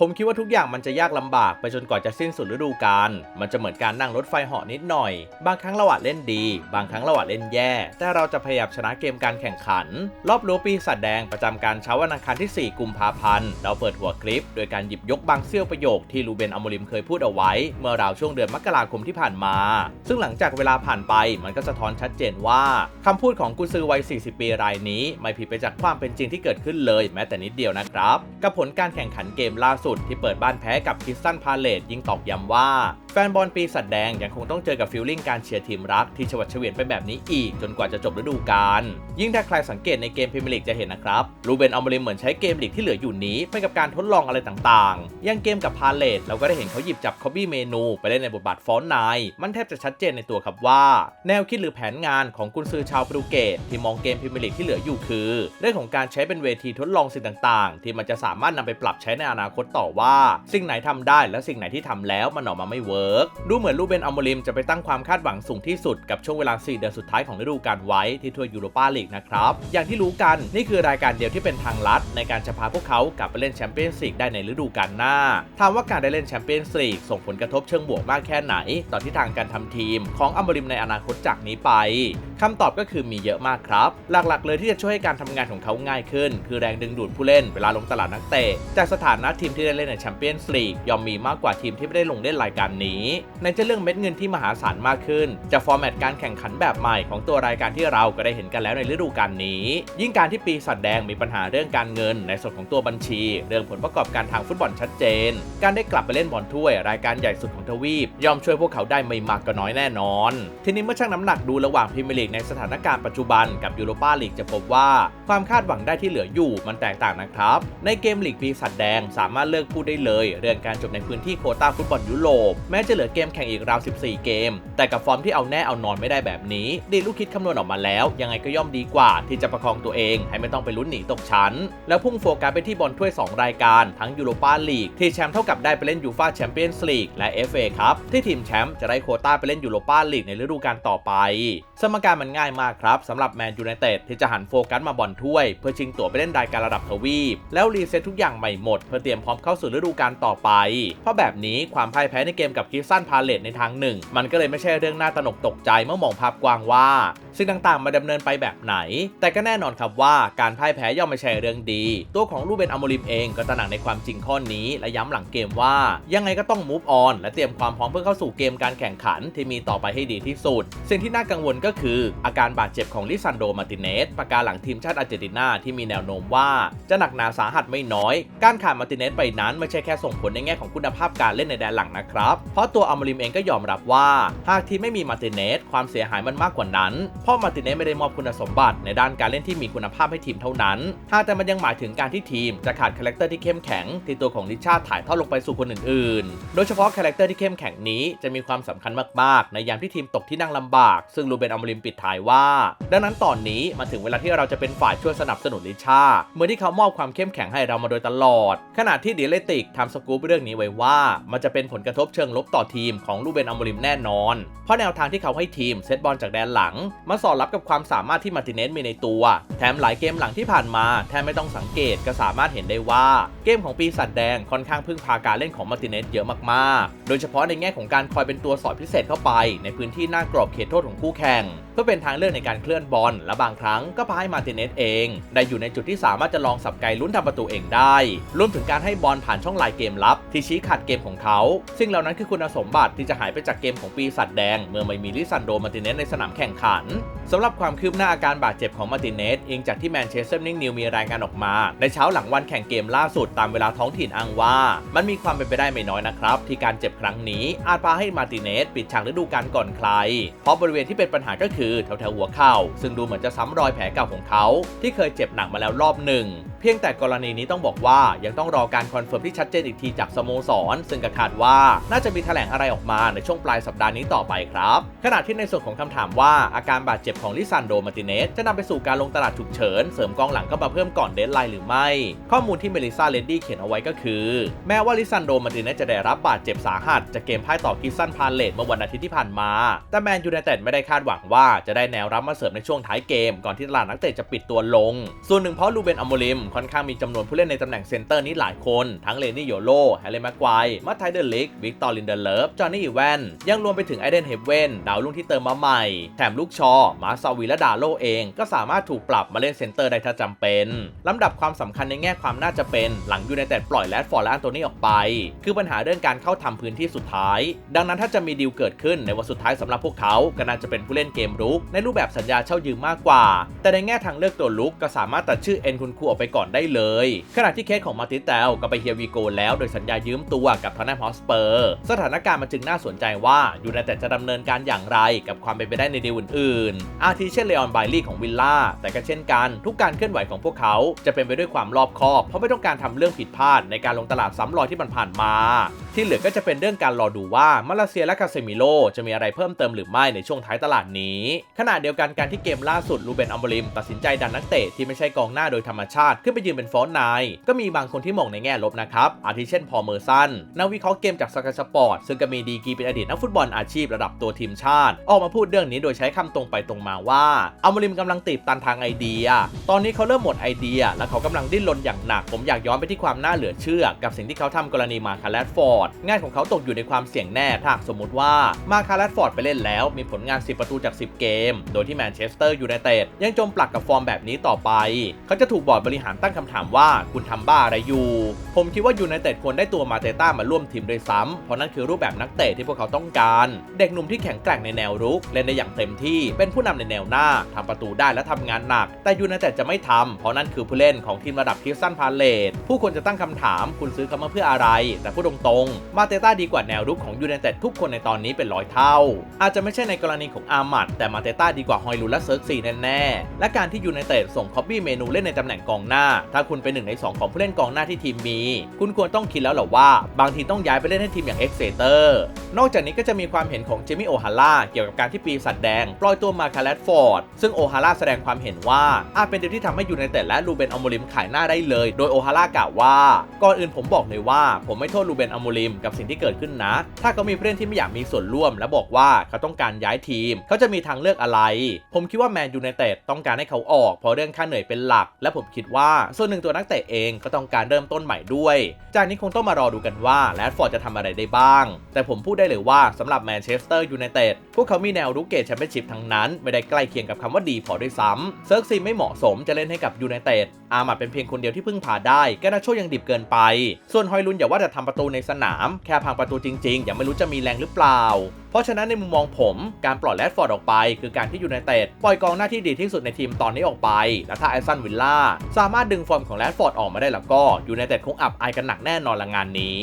ผมคิดว่าทุกอย่างมันจะยากลำบากไปจนกว่าจะสิ้นสุดฤดูกาล มันจะเหมือนการนั่งรถไฟเหาะนิดหน่อย บางครั้งเราอาจเล่นดี บางครั้งเราอาจเล่นแย่ แต่เราจะพยายามชนะเกมการแข่งขัน รอบรั้วปีศาจแดงประจำการเช้าวันอังคารที่ 4 กุมภาพันธ์ เราเปิดหัวคลิป โดยการหยิบยกบางเสี้ยวประโยคที่ลูเบนอโมริมเคยพูดเอาไว้ เมื่อราวช่วงเดือนมกราคมที่ผ่านมา ซึ่งหลังจากเวลาผ่านไป มันก็สะท้อนชัดเจนว่าคำพูดของกุซือวัย 40 ปีรายนี้ ไม่ผิดไปจากความเป็นจริงที่เกิดขึ้นเลย แม้แต่นิดเดียวนะครับ กับผลการแข่งขันเกมล่าสุดที่เปิดบ้านแพ้กับคิสตันพาเลตยิ่งตอกย้ำว่า แฟนบอลปีศาจแดงยังคงต้องเจอกับฟิลลิ่งการเชียร์ทีมรักที่ชวัดเฉวียนไปแบบนี้อีก จนกว่าจะจบฤดูกาลยิ่งถ้าใครสังเกตในเกมพรีเมียร์ลีกจะเห็นนะครับรูเบนอัลโมริมเหมือนใช้เกมลีกที่เหลืออยู่นี้ไปกับการทดลองอะไรต่างๆอยังเกมกับพาเลตเราก็ได้เห็นเขาหยิบจับคอบบี้เมนูไปเล่นในบทบาทฟอนนายมันแทบจะชัดเจนในตัวครับว่า แนวคิดหรือแผนงานของกุนซือชาวโปรตุเกสที่มองเกมพรีเมียร์ลีกที่เหลืออยู่คือ เรื่องของการใช้เป็นเวทีทดลองสิ่งต่างๆ ที่มันจะสามารถนำไปปรับใช้ในอนาคตต่อว่า สิ่งไหนทำได้และสิ่งไหนที่ทำแล้วมันออกมาไม่เวิร์กดูเหมือนลูเบนอัลโมริมจะไปตั้งความคาดหวังสูงที่สุดกับช่วงเวลา 4 เดือนสุดท้ายของฤดูกาลไว้ที่ทัวร์ยูโรปาลีกนะครับ อย่างที่รู้กันนี่คือรายการเดียวที่เป็นทางลัด ในการจะพาพวกเขากลับไปเล่นแชมเปี้ยนส์ลีกได้ในฤดูกาลหน้า ถามว่าการได้เล่นแชมเปี้ยนส์ลีกส่งผลกระทบเชิงบวกมากแค่ไหน ต่อที่ทางการทำทีมของอัลโมริมในอนาคตจากนี้ไปคำตอบก็คือมีเยอะมากครับ หลักๆ เลยที่จะช่วยให้การทำงานของเขาง่ายขึ้น คือแรงดึงดูดผู้เล่นเวลาลงตลาดนักเตะจากสถานะทีมที่ได้เล่นในแชมเปี้ยนส์ลีกยอมมีมากกว่าทีมที่ไม่ได้ลงเล่นรายการนี้ในจะเรื่องเม็ดเงินที่มหาศาลมากขึ้นจากฟอร์แมตการแข่งขันแบบใหม่ของตัวรายการที่เราก็ได้เห็นกันแล้วในฤดูกาลนี้ ยิ่งการที่ปีศาจแดงมีปัญหาเรื่องการเงิน ในส่วนของตัวบัญชี เรื่องผลประกอบการทางฟุตบอลชัดเจน การได้กลับไปเล่นบอลถ้วย รายการใหญ่สุดของทวีปยอมช่วยพวกเขาได้ไม่มากก็น้อยแน่นอน ทีนี้เมื่อชั่งน้ำหนักดูระหว่างพรีเมียร์ลีกในสถานการณ์ปัจจุบันกับยูโรปาลีกจะพบว่าความคาดหวังได้ที่เหลืออยู่มันแตกต่างนะครับ ในเกมลีกปีศาจแดงสามารถเลือกพูดได้เลย เรื่องการจบในพื้นที่โคต้าฟุตบอลยุโรปแม้จะเหลือเกมแข่งอีกราว 14 เกม แต่กับฟอร์มที่เอาแน่เอานอนไม่ได้แบบนี้ดีลูกคิดคำนวณออกมาแล้ว ยังไงก็ย่อมดีกว่าที่จะประคองตัวเอง ให้ไม่ต้องไปลุ้นหนีตกชั้น แล้วพุ่งโฟกัสไปที่บอลถ้วย 2 รายการ ทั้งยูโรปาลีกที่แชมป์เท่ากับได้ไปเล่นยูฟาแชมเปี้ยนส์ลีกและ FA ครับที่ทีมแชมป์จะได้โควต้าไปเล่นยูโรปาลีกในฤดูกาลต่อไป สมการมันง่ายมากครับสำหรับแมนยูไนเต็ดที่จะหันโฟกัสมาบอลถ้วย เพื่อชิงตั๋วไปเล่นรายการระดับทวีป แล้วรีเซ็ตทุกอย่างใหม่หมดเพื่อเตรียมพร้อมเข้าสู่ฤดูกาลต่อไป เพราะแบบนี้ความพ่ายแพ้ในเกมกับคิสซันพาเลตในทางหนึ่ง มันก็เลยไม่ใช่เรื่องน่าตระหนกตกใจเมื่อมองภาพกว้างว่า สิ่งต่างๆ มาดำเนินไปแบบไหน แต่ก็แน่นอนครับว่าการพ่ายแพ้ย่อมไม่ใช่เรื่องดี ตัวของลูเบนอโมริมเองก็ตระหนักในความจริงข้อนี้และย้ำหลังเกมว่า ยังไงก็ต้อง move on และเตรียมความพร้อมเพื่อเข้าสู่เกมการแข่งขันที่มีต่อไปให้ดีที่สุด สิ่งที่น่ากังวลก็คือ อาการบาดเจ็บของลิซันโดมาร์ติเนสประการหลังทีมชาติอาร์เจนตินาที่มีแนวโน้มว่าจะหนักหนาสาหัสไม่น้อย การขาดมาร์ติเนสไปนั้นไม่ใช่แค่ส่งผลในแง่ของคุณภาพการเล่นในแดนหลังนะครับ เพราะตัวอโมริมเองก็ยอมรับว่า หากทีมไม่มีมาติเนสความเสียหายมันมากกว่านั้นเพราะมาติเนสไม่ได้มอบคุณสมบัติในด้านการเล่นที่มีคุณภาพให้ทีมเท่านั้นหากแต่มันยังหมายถึงการที่ทีมจะขาดคาแรคเตอร์ที่เข้มแข็ง ที่ตัวของลิชาถ่ายทอดลงไปสู่คนอื่นๆ โดยเฉพาะคาแรคเตอร์ที่เข้มแข็งนี้จะมีความสำคัญมากๆ ในยามที่ทีมตกที่นั่งลำบาก ซึ่งลูเบนอมริมปิดท้ายว่า ดังนั้นตอนนี้มาถึงเวลาที่เราจะเป็นฝ่ายช่วยสนับสนุนลิชาร์ดเมื่อที่เขามอบความเข้มแข็งให้เรามาโดยตลอด ขณะที่เดเลติกทำสกู๊ปเรื่องนี้ไว้ว่า มันจะเป็นผลกระทบเชิงลบต่อทีมของลูเบนอมริมแน่นอน เพราะแนวทางที่เขาให้ทีมเซตบอลจากแดนหลังมาสอดรับกับความสามารถที่มาร์ติเนสมีในตัว แถมหลายเกมหลังที่ผ่านมาแทบไม่ต้องสังเกตก็สามารถเห็นได้ว่าเกมของปีศาจแดงค่อนข้างพึ่งพาการเล่นของมาร์ติเนสเยอะมากๆ โดยเฉพาะในแง่ของการคอยเป็นตัวสอดพิเศษเข้าไป ในพื้นที่หน้ากรอบเขตโทษของคู่แข่ง พื่อเป็นทางเลือกในการเคลื่อนบอล และบางครั้งก็พาให้มาติเนสเอง ได้อยู่ในจุดที่สามารถจะลองสับไกลุ้นทำประตูเองได้รวมถึงการให้บอลผ่านช่องลายเกมลับ ที่ชี้ขาดเกมของเขา ซึ่งเหล่านั้นคือคุณสมบัติที่จะหายไปจากเกมของปีศาจแดง เมื่อไม่มีลิซันโดมาติเนสในสนามแข่งขันสำหรับความคืบหน้าอาการบาดเจ็บของมาติเนสเองจากที่แมนเชสเตอร์นิงนิวมีรายงานออกมา ในเช้าหลังวันแข่งเกมล่าสุดตามเวลาท้องถิ่นอ้างว่า มันมีความเป็นไปได้ไม่น้อยนะครับ ที่การเจ็บครั้งนี้อาจพาให้มาติเนสปิดฉากฤดูกาลก่อนใคร เพราะบริเวณที่เป็นปัญหาก็คือแถวๆหัวเข่า ซึ่งดูเหมือนจะซ้ำรอยแผลเก่าของเขา ที่เคยเจ็บหนักมาแล้วรอบหนึ่งเพียงแต่กรณีนี้ต้องบอกว่ายังต้องรอการคอนเฟิร์มที่ชัดเจนอีกทีจากสโมสร ซึ่งก็คาดว่าน่าจะมีแถลงอะไรออกมาในช่วงปลายสัปดาห์นี้ต่อไปครับ ขณะที่ในส่วนของคำถามว่าอาการบาดเจ็บของลิซันโดมาติเนสจะนำไปสู่การลงตลาดฉุกเฉิน เสริมกองหลังเข้ามาเพิ่มก่อนเดดไลน์หรือไม่ ข้อมูลที่เมลิซาเลนดี้เขียนเอาไว้ก็คือ แม้ว่าลิซันโดมาติเนสจะได้รับบาดเจ็บสาหัสจากเกมพ่ายต่อคิสซันพาเลตเมื่อวันอาทิตย์ที่ผ่านมา แต่แมนยูไนเต็ดไม่ได้คาดหวังว่าจะได้แนวรับมาเสริมในช่วงท้ายเกม ก่อนที่ตลาดนักเตะจะปิดตัวลง ส่วนหนึ่งเพราะลูเบนอโมริมค่อนข้างมีจำนวนผู้เล่นในตำแหน่งเซนเตอร์นี้หลายคน ทั้งเลนี่โยโลแฮร์รี่แม็กควายมัตไทเดอร์ลิกวิกตอร์ลินเดอร์เลิฟจอห์นนี่อีแวนยังรวมไปถึงไอเดนเฮเวนดาวรุ่งที่เติมมาใหม่ แถมลูกชอ มาซาวีและดาโลเอง ก็สามารถถูกปรับมาเล่นเซนเตอร์ได้ถ้าจำเป็นลำดับความสำคัญในแง่ความน่าจะเป็นหลังยูไนเต็ดปล่อยแรดฟอร์และอันโตนี่ออกไป คือปัญหาเรื่องการเข้าทำพื้นที่สุดท้าย ดังนั้นถ้าจะมีดีลเกิดขึ้นในวันสุดท้ายสำหรับพวกเขาก็น่าจะเป็นผู้เล่นเกมรุกในรูปแบบสัญญาเช่ายืมมากกว่า แต่ในแง่ทางเลือกตัวลุกก็สามารถตัดชื่อเอ็นคุณคูออกไปก่อนได้เลย ขณะที่เคสของมาติเตลก็ไปเฮียวีโกแล้วโดยสัญญายืมตัวกับทอนแนมฮอสเปอร์สถานการณ์มันจึงน่าสนใจว่ายูไนเต็ดจะดำเนินการอย่างไรกับความเป็นไปได้ในดีลอื่นๆ อาทิเช่นเลออนไบลี่ของวิลล่าแต่ก็เช่นกัน ทุกการเคลื่อนไหวของพวกเขาจะเป็นไปด้วยความรอบคอบ เพราะไม่ต้องการทำเรื่องผิดพลาดในการลงตลาดซ้ำรอยที่มันผ่านมา ที่เหลือก็จะเป็นเรื่องการรอดูว่ามาเลเซียและคาเซมิโลจะมีอะไรเพิ่มเติมหรือไม่ในช่วงท้ายตลาดนี้ ขณะเดียวกันการที่เกมล่าสุดลูเบนอัมบริมตัดสินใจดันนักเตะที่ไม่ใช่กองหน้าโดยธรรมชาติขึ้นไปยืนเป็นฟอนต์นายก็มีบางคนที่มองในแง่ลบนะครับ อาทิเช่นพอเมอร์สันนักวิเคราะห์เกมจากสกายสปอร์ตซึ่งก็มีดีกีเป็นอดีตนักฟุตบอลอาชีพระดับตัวทีมชาติ ออกมาพูดเรื่องนี้โดยใช้คำตรงไปตรงมาว่าอัมโบริมกำลังตีบตันทางไอเดีย ตอนนี้เขาเริ่มหมดไอเดีย และเขากำลังดิ้นรนอย่างหนัก ผมอยากย้อนไปที่ความน่าเหลือเชื่อ กับสิ่งที่เขาทำกรณีมาคาร์ลฟอร์ดงานของเขาตกอยู่ในความเสี่ยงแน่ถ้าสมมติว่ามาคาร์ลฟอร์ดไปเล่นแล้ว มีผลงาน 10 ประตูจาก 10 เกม โดยที่แมนเชสเตอร์ยูไนเต็ดยังจมปลักกับฟอร์มแบบนี้ต่อไป เขาจะถูกบอร์ดบริหารตั้งคำถามว่าคุณทำบ้าอะไรอยู่ ผมคิดว่ายูไนเต็ดควรได้ตัวมาเตต้ามาร่วมทีมด้วยซ้ำเพราะนั่นคือรูปแบบนักเตะที่พวกเขาต้องการ เด็กหนุ่มที่แข็งแกร่งในแนวรุกเล่นได้อย่างเต็มที่เป็นผู้นำในแนวหน้าทำประตูได้และทำงานหนัก แต่ยูไนเต็ดจะไม่ทำเพราะนั่นคือผู้เล่นของทีมระดับคิสตันพาเลตผู้คนจะตั้งคำถาม คุณซื้อเขามาเพื่ออะไร แต่พูดตรงๆมาเตต้าดีกว่าแนวรุกของยูไนเต็ดทุกคนในตอนนี้เป็นร้อยเท่า อาจจะไม่ใช่ในกรณีของอามัดแต่มาเตต้าดีกว่าฮอยลูและเซิร์กซีแน่ๆและการที่ยูไนเต็ดส่งคอบบี้เมนูเล่นในตำแหน่งกองหน้าถ้าคุณเป็นหนึ่งในสองของผู้เล่นกองหน้าที่ทีมมี คุณควรต้องคิดแล้วหละว่า บางทีต้องย้ายไปเล่นให้ทีมอย่างเอ็กเซเตอร์นอกจากนี้ก็จะมีความเห็นของเจมี่โอฮาร่าเกี่ยวกับการที่ปีศาจแดง ปล่อยตัวมาคาร์ลฟอร์ด ซึ่งโอฮาร่าแสดงความเห็นว่าอาจเป็นเดีลที่ทำให้ยูไนเต็ดและลูเบนอมโมริมขายหน้าได้เลย โดยโอฮาร่ากล่าวว่า ก่อนอื่นผมบอกเลยว่า ผมไม่โทษลูเบนอมโมริมกับสิ่งที่เกิดขึ้นนะ ถ้าเขามีผู้เล่นที่ไม่อยากมีส่วนร่วม และบอกว่าเขาต้องการย้ายทีม เขาจะมีทางเลือกอะไร ผมคิดว่าแมนยูไนเต็ดต้องการให้เขาออกเพราะเรื่องค่าเหนื่อยเป็นหลัก และผมคิดว่าส่วนหนึ่งตัวนักเตะเองก็ต้องการเริ่มต้นใหม่ด้วย จากนี้คงต้องมารอดูกันว่าแรดฟอร์ดจะทำอะไรได้บ้าง แต่ผมพูดได้เลยว่าสำหรับแมนเชสเตอร์ยูไนเต็ดพวกเขามีแนวรุกเกตแชมเปี้ยนชิพทั้งนั้น ไม่ได้ใกล้เคียงกับคำว่าดีพอด้วยซ้ำเซิร์กซีไม่เหมาะสมจะเล่นให้กับยูไนเต็ดอามาเป็นเพียงคนเดียวที่พึ่งพาได้แกนาโชยังดิบเกินไป ส่วนฮอยลุนอย่าว่าจะทำประตูในสนาม แค่พังประตูจริงๆยังไม่รู้จะมีแรงหรือเปล่า ราะฉะนั้นในมุมมองผมการปล่อยแรดฟอร์ดออกไป คือการที่ยูไนเต็ดปล่อยกองหน้าที่ดีที่สุดในทีมตอนนี้ออกไป และถ้าไอซันวิลล่าสามารถดึงฟอร์มของแรดฟอร์ดออกมาได้แล้วก็ยูไนเต็ดคงอับอายกันหนักแน่นอนละงานนี้